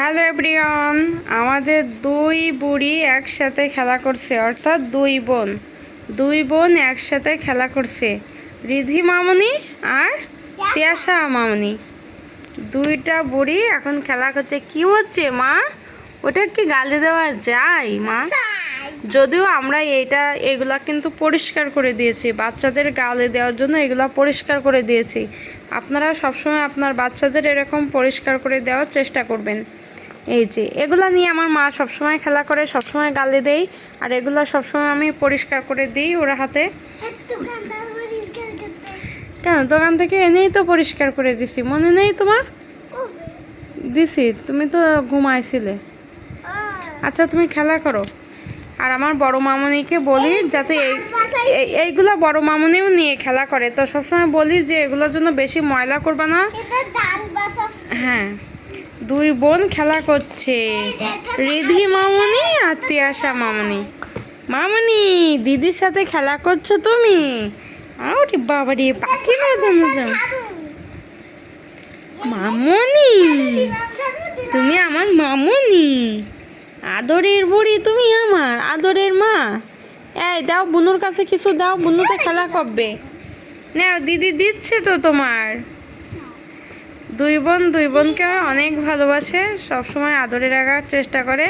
Hello everyone, আমাদের দুই বুড়ি একসাথে খেলা করছে, অর্থাৎ দুই বোন। দুই বোন একসাথে খেলা করছে। রিধি মামনি আর তিয়াশা মামনি। দুইটা বুড়ি এখন খেলা করছে। কি হচ্ছে, মা? ওটা কি গালি দেওয়া যায়, মা? যদিও আমরা এইটা, এগুলা কিন্তু পরিষ্কার করে দিয়েছি। বাচ্চাদের গালে দেওয়ার জন্য এগুলা পরিষ্কার করে দিয়েছি। আপনারা সবসময় আপনার বাচ্চাদের এরকম পরিষ্কার করে দেওয়ার চেষ্টা করবেন। এই যে এগুলো নিয়ে আমার মা সবসময় খেলা করে সবসময় গালে দেই আর এগুলা সবসময় আমি পরিষ্কার করে দিই ওরা হাতে। কেন? দোকান থেকে এনেই তো পরিষ্কার করে দিছি। মনে নেই তোমার? দিছি। তুমি তো ঘুমাইছিলে। আচ্ছা তুমি খেলা করো। আর আমার বড় মামনিকে বলি যাতে এই এই- এইগুলা বড় মামনিও নিয়ে খেলা করে। তো সবসময় বলি যে এগুলোর জন্য বেশি ময়লা করবা না। হ্যাঁ। দুই বোন খেলা করছে। রিধি মামনি আর তিয়াশা মামনি। মামনি দিদির সাথে খেলা করছ তুমি? আরে বাবা রে পাখি মামনি তুমি আমার মামনি। আদরের বুড়ি তুমি আমার আদরের মা। এই দাও বুনুর কাছে কিছু দাও বুনুতে খেলা করবে। নাও দিদি দিচ্ছে তো তোমার। দুই বোন, দুই বোনকে অনেক ভালোবাসে, সবসময় আদরে রাখার চেষ্টা করে।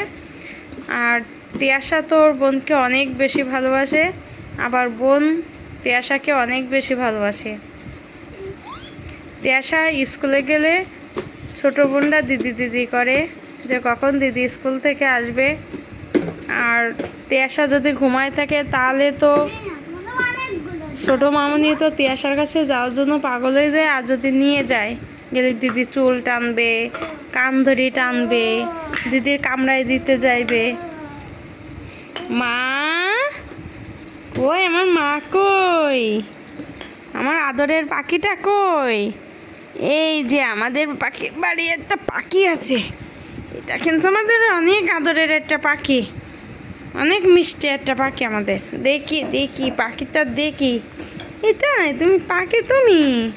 আর তিয়াশা তো ওর বোনকে অনেক বেশি ভালোবাসে, আবার বোন তিয়াশাকে অনেক বেশি ভালোবাসে। তিয়াশা স্কুলে গেলে ছোট বোনরা দিদি দিদি করে, যে কখন দিদি স্কুল থেকে আসবে। আর তিয়াশা যদি ঘুমায় থাকে, তাহলে তো ছোট মামনি তো তিয়াশার কাছে যাওয়ার জন্য পাগল হয়ে যায় আর যদি নিয়ে যায়। গেলে দিদি চুল টানবে কান ধরি টানবে, দিদির কামড়ায় দিতে যাইবে। মা? কই আমার মা কই? আমার আদরের পাখিটা কই? এই যে আমাদের পাখি, বাড়ি একটা পাখি আছে। এটা কিন্তু আমাদের অনেক আদরের একটা পাখি। অনেক মিষ্টি একটা পাখি আমাদের। দেখি দেখি, পাখিটা দেখি। এটা তুমি, পাখি তুমি।